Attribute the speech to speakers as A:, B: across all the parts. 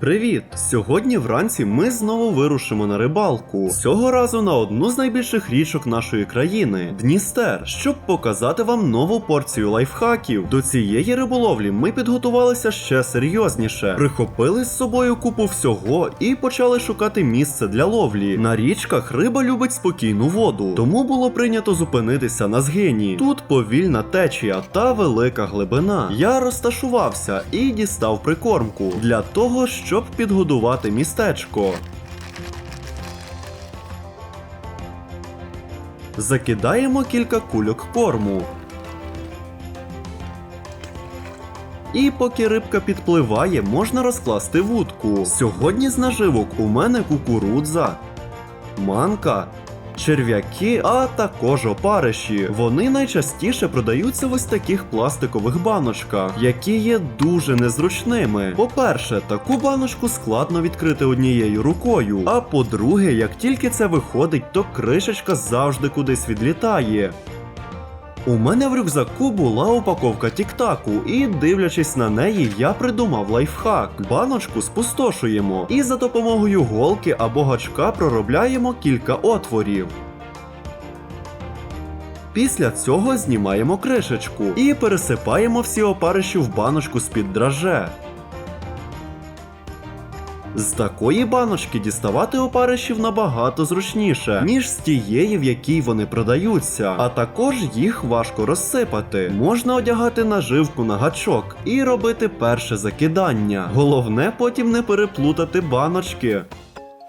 A: Привіт! Сьогодні вранці ми знову вирушимо на рибалку. Цього разу на одну з найбільших річок нашої країни Дністер, щоб показати вам нову порцію лайфхаків. До цієї риболовлі ми підготувалися ще серйозніше, прихопили з собою купу всього і почали шукати місце для ловлі. На річках риба любить спокійну воду, тому було прийнято зупинитися на згині. Тут повільна течія та велика глибина. Я розташувався і дістав прикормку для того, щоб підгодувати містечко. Закидаємо кілька кульок корму. І поки рибка підпливає, можна розкласти вудку. Сьогодні з наживок у мене кукурудза, манка, черв'яки, а також опариші. Вони найчастіше продаються в ось таких пластикових баночках, які є дуже незручними. По-перше, таку баночку складно відкрити однією рукою. А по-друге, як тільки це виходить, то кришечка завжди кудись відлітає. У мене в рюкзаку була упаковка тіктаку, і дивлячись на неї, я придумав лайфхак. Баночку спустошуємо і за допомогою голки або гачка проробляємо кілька отворів. Після цього знімаємо кришечку і пересипаємо всі опариші в баночку з-під драже. З такої баночки діставати опаришів набагато зручніше, ніж з тієї, в якій вони продаються, а також їх важко розсипати. Можна одягати наживку на гачок і робити перше закидання. Головне потім не переплутати баночки.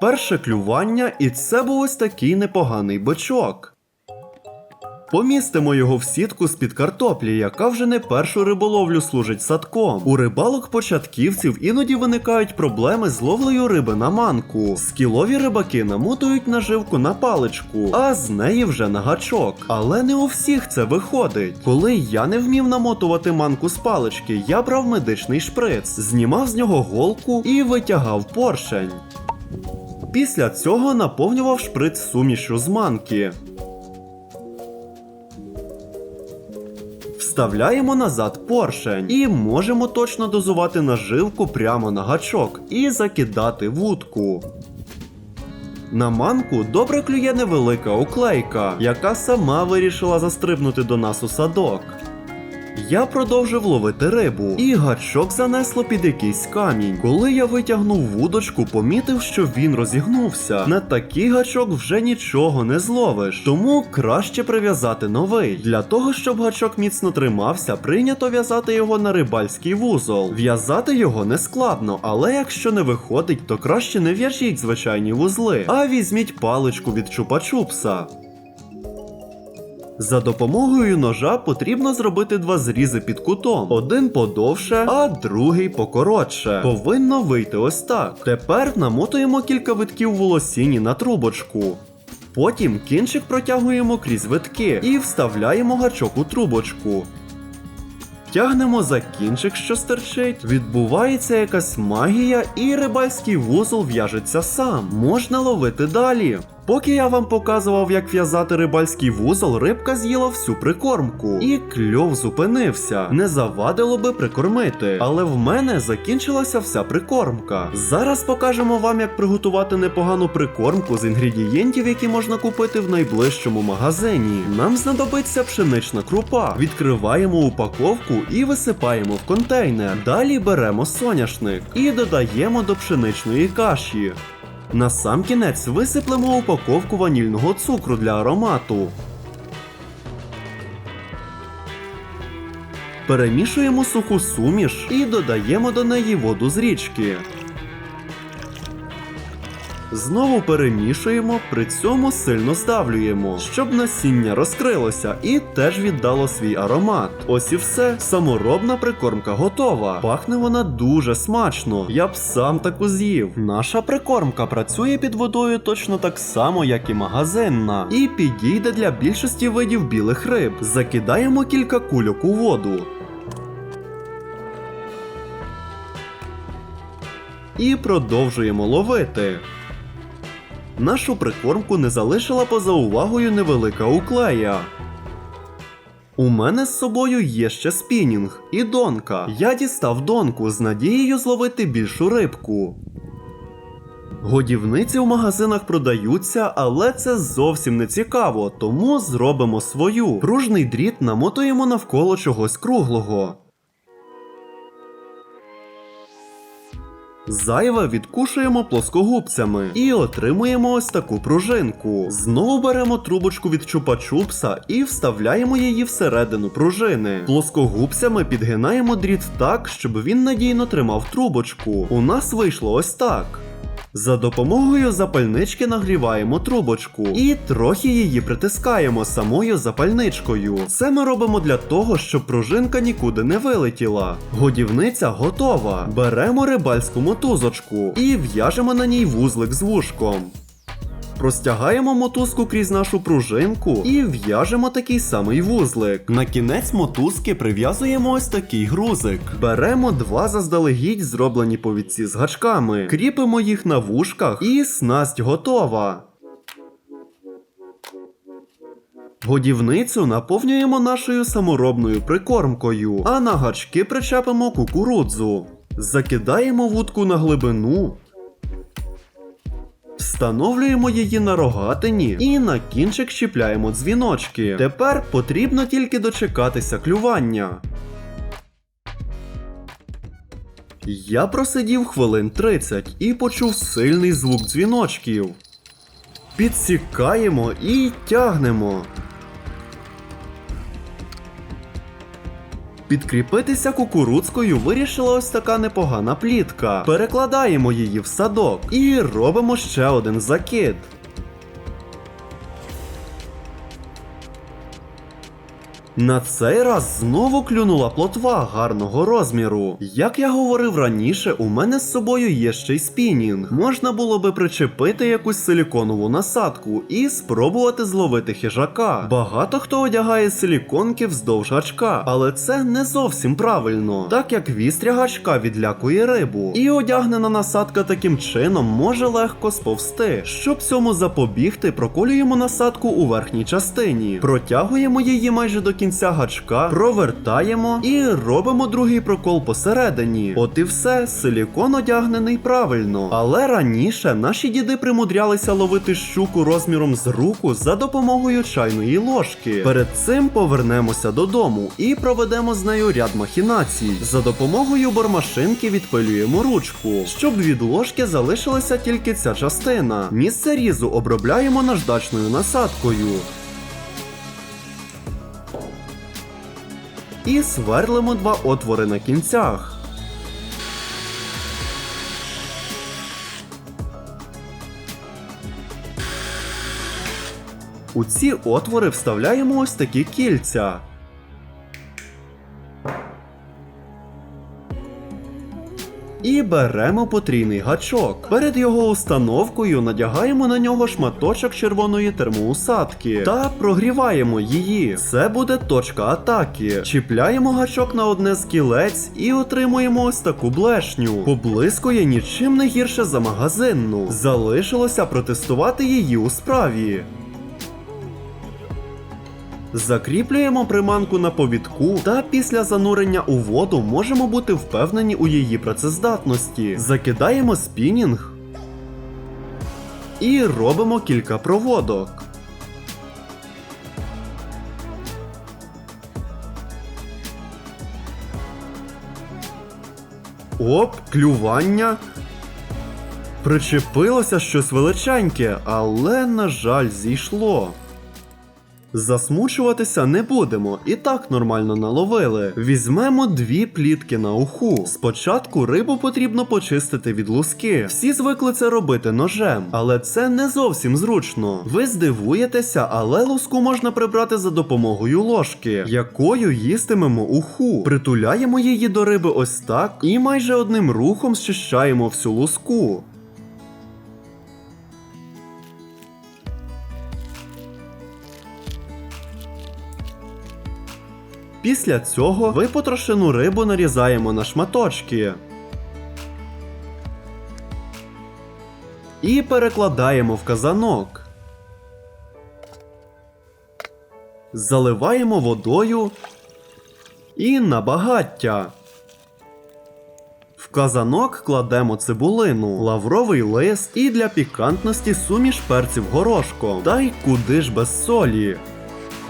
A: Перше клювання, і це був ось такий непоганий бичок. Помістимо його в сітку з-під картоплі, яка вже не першу риболовлю служить садком. У рибалок початківців іноді виникають проблеми з ловлею риби на манку. Скілові рибаки намотують наживку на паличку, а з неї вже на гачок. Але не у всіх це виходить. Коли я не вмів намотувати манку з палички, я брав медичний шприц, знімав з нього голку і витягав поршень. Після цього наповнював шприц сумішю з манки. Вставляємо назад поршень і можемо точно дозувати наживку прямо на гачок і закидати вудку. На манку добре клює невелика оклейка, яка сама вирішила застрибнути до нас у садок. Я продовжив ловити рибу, і гачок занесло під якийсь камінь. Коли я витягнув вудочку, помітив, що він розігнувся. На такий гачок вже нічого не зловиш, тому краще прив'язати новий. Для того, щоб гачок міцно тримався, прийнято в'язати його на рибальський вузол. В'язати його не складно, але якщо не виходить, то краще не в'яжіть звичайні вузли, а візьміть паличку від чупа-чупса. За допомогою ножа потрібно зробити два зрізи під кутом: один подовше, а другий покоротше. Повинно вийти ось так. Тепер намотуємо кілька витків волосіні на трубочку. Потім кінчик протягуємо крізь витки і вставляємо гачок у трубочку. Тягнемо за кінчик, що стерчить, відбувається якась магія, і рибальський вузол в'яжеться сам. Можна ловити далі. Поки я вам показував, як в'язати рибальський вузол, рибка з'їла всю прикормку, і кльов зупинився. Не завадило би прикормити, але в мене закінчилася вся прикормка. Зараз покажемо вам, як приготувати непогану прикормку з інгредієнтів, які можна купити в найближчому магазині. Нам знадобиться пшенична крупа. Відкриваємо упаковку і висипаємо в контейнер. Далі беремо соняшник і додаємо до пшеничної каші. На сам кінець висиплемо упаковку ванільного цукру для аромату. Перемішуємо суху суміш і додаємо до неї воду з річки. Знову перемішуємо, при цьому сильно здавлюємо, щоб насіння розкрилося і теж віддало свій аромат. Ось і все. Саморобна прикормка готова. Пахне вона дуже смачно. Я б сам таку з'їв. Наша прикормка працює під водою точно так само, як і магазинна, і підійде для більшості видів білих риб. Закидаємо кілька кульок у воду. І продовжуємо ловити. Нашу прикормку не залишила поза увагою невелика уклея. У мене з собою є ще спінінг і донка. Я дістав донку з надією зловити більшу рибку. Годівниці в магазинах продаються, але це зовсім не цікаво, тому зробимо свою. Пружний дріт намотуємо навколо чогось круглого. Зайве відкушуємо плоскогубцями і отримуємо ось таку пружинку. Знову беремо трубочку від чупа-чупса і вставляємо її всередину пружини. Плоскогубцями підгинаємо дріт так, щоб він надійно тримав трубочку. У нас вийшло ось так. За допомогою запальнички нагріваємо трубочку і трохи її притискаємо самою запальничкою. Це ми робимо для того, щоб пружинка нікуди не вилетіла. Годівниця готова. Беремо рибальську мотузочку і в'яжемо на ній вузлик з вушком. Простягаємо мотузку крізь нашу пружинку і в'яжемо такий самий вузлик. На кінець мотузки прив'язуємо ось такий грузик. Беремо два заздалегідь зроблені повідці з гачками, кріпимо їх на вушках і снасть готова. Годівницю наповнюємо нашою саморобною прикормкою, а на гачки причепимо кукурудзу. Закидаємо вудку на глибину. Встановлюємо її на рогатині і на кінчик чіпляємо дзвіночки. Тепер потрібно тільки дочекатися клювання. Я просидів хвилин 30 і почув сильний звук дзвіночків. Підсікаємо і тягнемо. Підкріпитися кукурудзкою вирішила ось така непогана плітка. Перекладаємо її в садок і робимо ще один закид. На цей раз знову клюнула плотва гарного розміру. Як я говорив раніше, у мене з собою є ще й спінінг. Можна було би причепити якусь силіконову насадку і спробувати зловити хижака. Багато хто одягає силіконки вздовж гачка, але це не зовсім правильно, так як вістря гачка відлякує рибу. І одягнена насадка таким чином може легко сповзти. Щоб цьому запобігти, проколюємо насадку у верхній частині, протягуємо її майже до кінця гачка, провертаємо і робимо другий прокол посередині. От і все, силікон одягнений правильно. Але раніше наші діди примудрялися ловити щуку розміром з руку за допомогою чайної ложки. Перед цим повернемося додому і проведемо з нею ряд махінацій. За допомогою бормашинки відпилюємо ручку, щоб від ложки залишилася тільки ця частина. Місце різу обробляємо наждачною насадкою. І сверлимо два отвори на кінцях. У ці отвори вставляємо ось такі кільця. І беремо потрійний гачок. Перед його установкою надягаємо на нього шматочок червоної термоусадки та прогріваємо її. Це буде точка атаки. Чіпляємо гачок на одне з кілець і отримуємо ось таку блешню. Поблискує нічим не гірше за магазинну. Залишилося протестувати її у справі. Закріплюємо приманку на повідку, та після занурення у воду можемо бути впевнені у її працездатності. Закидаємо спінінг і робимо кілька проводок. Оп, клювання. Причепилося щось величеньке, але, на жаль, зійшло. Засмучуватися не будемо, і так нормально наловили. Візьмемо дві плітки на уху. Спочатку рибу потрібно почистити від луски. Всі звикли це робити ножем, але це не зовсім зручно. Ви здивуєтеся, але луску можна прибрати за допомогою ложки, якою їстимемо уху. Притуляємо її до риби ось так і майже одним рухом зчищаємо всю луску. Після цього випотрошену рибу нарізаємо на шматочки. І перекладаємо в казанок. Заливаємо водою і на багаття. В казанок кладемо цибулину, лавровий лист і для пікантності суміш перців горошком. Та й куди ж без солі.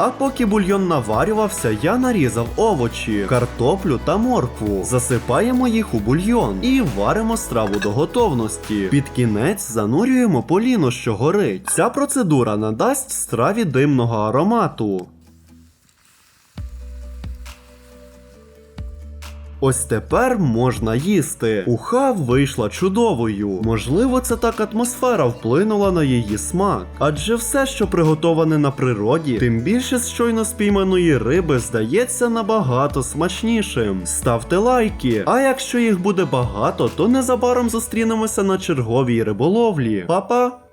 A: А поки бульйон наварювався, я нарізав овочі, картоплю та моркву. Засипаємо їх у бульйон і варимо страву до готовності. Під кінець занурюємо поліно, що горить. Ця процедура надасть страві димного аромату. Ось тепер можна їсти. Уха вийшла чудовою. Можливо, це так атмосфера вплинула на її смак. Адже все, що приготоване на природі, тим більше з щойно спійманої риби, здається набагато смачнішим. Ставте лайки. А якщо їх буде багато, то незабаром зустрінемося на черговій риболовлі. Па-па!